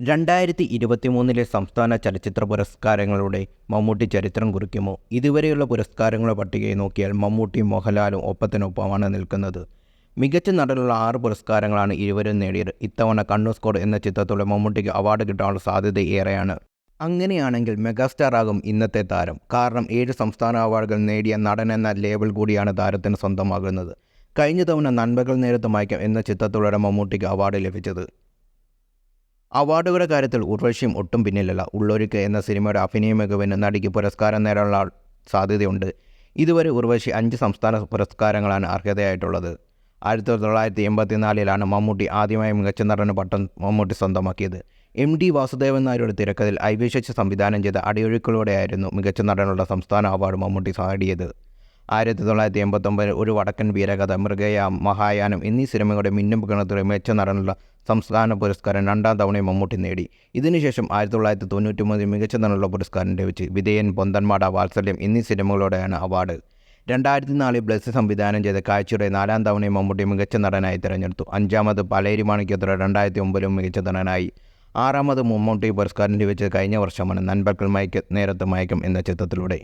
രണ്ടായിരത്തി ഇരുപത്തി മൂന്നിലെ സംസ്ഥാന ചലച്ചിത്ര പുരസ്കാരങ്ങളുടെ മമ്മൂട്ടി ചരിത്രം കുറിക്കുമോ? ഇതുവരെയുള്ള പുരസ്കാരങ്ങളുടെ പട്ടികയെ നോക്കിയാൽ മമ്മൂട്ടി മോഹൻലാലും ഒപ്പത്തിനൊപ്പമാണ് നിൽക്കുന്നത്. മികച്ച നടനുള്ള ആറ് പുരസ്കാരങ്ങളാണ് ഇരുവരും നേടിയത്. ഇത്തവണ കണ്ണൂർ സ്കോഡ് എന്ന ചിത്രത്തോടെ മമ്മൂട്ടിക്ക് അവാർഡ് കിട്ടാനുള്ള സാധ്യത ഏറെയാണ്. അങ്ങനെയാണെങ്കിൽ മെഗാസ്റ്റാർ ആകും ഇന്നത്തെ താരം. കാരണം ഏഴ് സംസ്ഥാന അവാർഡുകൾ നേടിയ നടൻ എന്ന ലേബൽ കൂടിയാണ് താരത്തിന് സ്വന്തമാകുന്നത്. കഴിഞ്ഞ തവണ നന്മകൾ നേരത്ത് മയക്കം എന്ന ചിത്രത്തോടെ മമ്മൂട്ടിക്ക് അവാർഡ് ലഭിച്ചത്. അവാർഡുകളുടെ കാര്യത്തിൽ ഉർവശിയും ഒട്ടും പിന്നിലല്ല. ഉള്ളൊരുക്ക് എന്ന സിനിമയുടെ അഭിനയ മികവിന് നടിക്ക് പുരസ്കാരം നേടാനുള്ള സാധ്യതയുണ്ട്. ഇതുവരെ ഉർവശി അഞ്ച് സംസ്ഥാന പുരസ്കാരങ്ങളാണ് അർഹതയായിട്ടുള്ളത്. ആയിരത്തി തൊള്ളായിരത്തി എൺപത്തിനാലിലാണ് മമ്മൂട്ടി ആദ്യമായി മികച്ച നടന് പട്ടം മമ്മൂട്ടി സ്വന്തമാക്കിയത്. എം ഡി വാസുദേവൻ നായരുടെ തിരക്കഥയിൽ ഐ സംവിധാനം ചെയ്ത അടിയൊഴുക്കിലൂടെയായിരുന്നു മികച്ച നടനുള്ള സംസ്ഥാന അവാർഡ് മമ്മൂട്ടി നേടിയത്. ആയിരത്തി തൊള്ളായിരത്തി എൺപത്തൊമ്പതിൽ ഒരു വടക്കൻ വീരകഥ മൃഗയ മഹായാനം എന്നീ സിനിമകളുടെ മിന്നും ഗണത്തിലെ മികച്ച നടനുള്ള സംസ്ഥാന പുരസ്കാരം രണ്ടാം തവണയും മമ്മൂട്ടി നേടി. ഇതിനുശേഷം ആയിരത്തി തൊള്ളായിരത്തി തൊണ്ണൂറ്റി മൂന്നിൽ മികച്ച നടനുള്ള പുരസ്കാരം ലഭിച്ച് വിധേയൻ പൊന്തന്മാട വാത്സല്യം എന്നീ സിനിമകളോടെയാണ് അവാർഡ്. രണ്ടായിരത്തി നാലിൽ ബ്ലസ് സംവിധാനം ചെയ്ത കാഴ്ചയുടെ നാലാം തവണയും മമ്മൂട്ടി മികച്ച നടനായി തിരഞ്ഞെടുത്തു. അഞ്ചാമത് പലേരി മാണിക്കത്ര രണ്ടായിരത്തി ഒമ്പതിലും മികച്ച നടനായി. ആറാമത് മമ്മൂട്ടി പുരസ്കാരം ലഭിച്ചത് കഴിഞ്ഞ വർഷമാണ്. നൻപക്കൽ മയക്ക നേരത്തെ മയക്കം എന്ന ചിത്രത്തിലൂടെ.